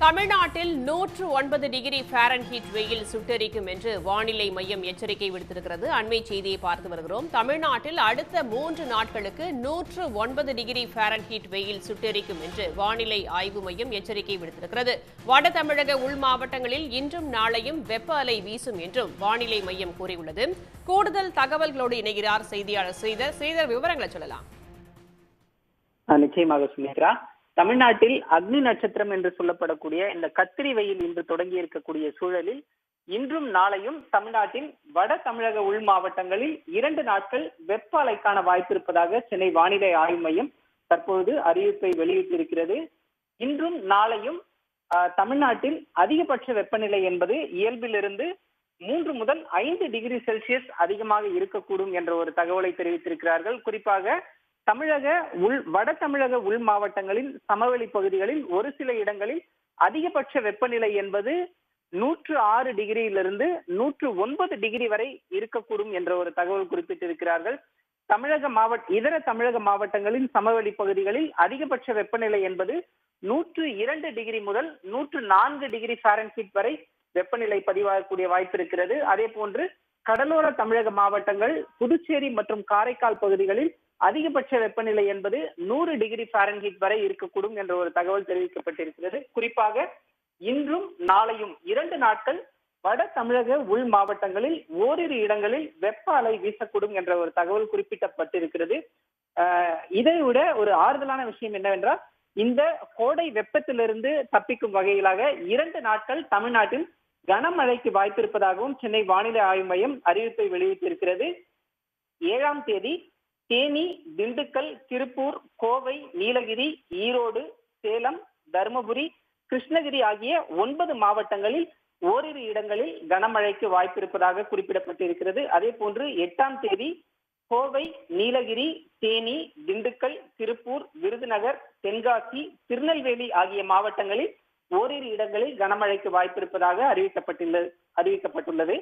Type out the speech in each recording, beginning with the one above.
தமிழ்நாட்டில் நூற்று ஒன்பது டிகிரி ஃபாரன்ஹீட் வெயில் சுட்டெரிக்கும் என்று வானிலை மையம் எச்சரிக்கை விடுத்திருக்கிறது. அண்மை செய்தியை பார்த்து வருகிறோம். தமிழ்நாட்டில் அடுத்த மூன்று நாட்களுக்கு நூற்று ஒன்பது டிகிரி ஃபாரன்ஹீட் வெயில் சுட்டெரிக்கும் என்று வானிலை ஆய்வு மையம் எச்சரிக்கை விடுத்திருக்கிறது. வட தமிழக உள் மாவட்டங்களில் இன்றும் நாளையும் வெப்ப அலை வீசும் என்றும் வானிலை மையம் கூறியுள்ளது. கூடுதல் தகவல்களோடு இணைகிறார் செய்தியாளர் ஸ்ரீதர். ஸ்ரீதர் விவரங்களை சொல்லலாம். நிச்சயமாக சுமித்ரா. தமிழ்நாட்டில் அக்னி நட்சத்திரம் என்று சொல்லப்படக்கூடிய இந்த கத்திரி வெயில் இன்று தொடங்கி இருக்கக்கூடிய சூழலில் இன்றும் நாளையும் தமிழ்நாட்டின் வட தமிழக உள் மாவட்டங்களில் இரண்டு நாட்கள் வெப்ப அலைக்கான வாய்ப்பு இருப்பதாக சென்னை வானிலை ஆய்வு மையம் தற்பொழுது அறிவிப்பை வெளியிட்டிருக்கிறது. இன்றும் நாளையும் ஆஹ், தமிழ்நாட்டில் அதிகபட்ச வெப்பநிலை என்பது இயல்பிலிருந்து மூன்று முதல் ஐந்து டிகிரி செல்சியஸ் அதிகமாக இருக்கக்கூடும் என்ற ஒரு தகவலை தெரிவித்திருக்கிறார்கள். குறிப்பாக தமிழக உள் வட தமிழக உள் மாவட்டங்களில் சமவெளி பகுதிகளில் ஒரு சில இடங்களில் அதிகபட்ச வெப்பநிலை என்பது நூற்று ஆறு டிகிரியிலிருந்து நூற்று ஒன்பது டிகிரி வரை இருக்கக்கூடும் என்ற ஒரு தகவல் குறிப்பிட்டிருக்கிறார்கள். தமிழக மாவட்ட இதர தமிழக மாவட்டங்களின் சமவெளி பகுதிகளில் அதிகபட்ச வெப்பநிலை என்பது நூற்று இரண்டு டிகிரி முதல் நூற்று நான்கு டிகிரி ஃபாரன்ஹீட் வரை வெப்பநிலை பதிவாகக்கூடிய வாய்ப்பு இருக்கிறது. அதே போன்று கடலோர தமிழக மாவட்டங்கள் புதுச்சேரி மற்றும் காரைக்கால் பகுதிகளில் அதிகபட்ச வெப்பநிலை என்பது நூறு டிகிரி ஃபாரன்ஹீட் வரை இருக்கக்கூடும் என்ற ஒரு தகவல் தெரிவிக்கப்பட்டிருக்கிறது. குறிப்பாக இன்றும் நாளையும் இரண்டு நாட்கள் வட தமிழக உள் மாவட்டங்களில் ஓரிரு இடங்களில் வெப்ப அலை வீசக்கூடும் என்ற ஒரு தகவல் குறிப்பிட்டப்பட்டிருக்கிறது. ஆஹ் இதை விட ஒரு ஆறுதலான விஷயம் என்னவென்றால் இந்த கோடை வெப்பத்திலிருந்து தப்பிக்கும் வகையிலாக இரண்டு நாட்கள் தமிழ்நாட்டில் கனமழைக்கு வாய்ப்பிருப்பதாகவும் சென்னை வானிலை ஆய்வு மையம் அறிவிப்பை வெளியிட்டிருக்கிறது. ஏழாம் தேதி தேனி திண்டுக்கல் திருப்பூர் கோவை நீலகிரி ஈரோடு சேலம் தருமபுரி கிருஷ்ணகிரி ஆகிய ஒன்பது மாவட்டங்களில் ஓரிரு இடங்களில் கனமழைக்கு வாய்ப்பிருப்பதாக குறிப்பிடப்பட்டிருக்கிறது. அதே போன்று எட்டாம் தேதி கோவை நீலகிரி தேனி திண்டுக்கல் திருப்பூர் விருதுநகர் தென்காசி திருநெல்வேலி ஆகிய மாவட்டங்களில் ஓரிரு இடங்களில் கனமழைக்கு வாய்ப்பிருப்பதாக அறிவிக்கப்பட்டுள்ளது அறிவிக்கப்பட்டுள்ளது.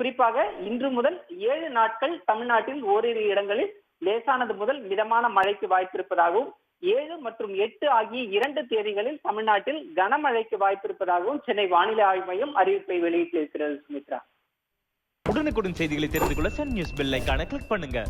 குறிப்பாக இன்று முதல் ஏழு நாட்கள் தமிழ்நாட்டில் ஓரிரு இடங்களில் லேசானது முதல் மிதமான மழைக்கு வாய்ப்பிருப்பதாகவும் ஏழு மற்றும் எட்டு ஆகிய இரண்டு தேதிகளில் தமிழ்நாட்டில் கனமழைக்கு வாய்ப்பிருப்பதாகவும் சென்னை வானிலை ஆய்வு மையம் அறிவிப்பை வெளியிட்டிருக்கிறது சுமித்ரா. உடனுக்குடன் செய்திகளை தெரிந்து கொள்ள சன் நியூஸ் பெல் கிளிக் பண்ணுங்க.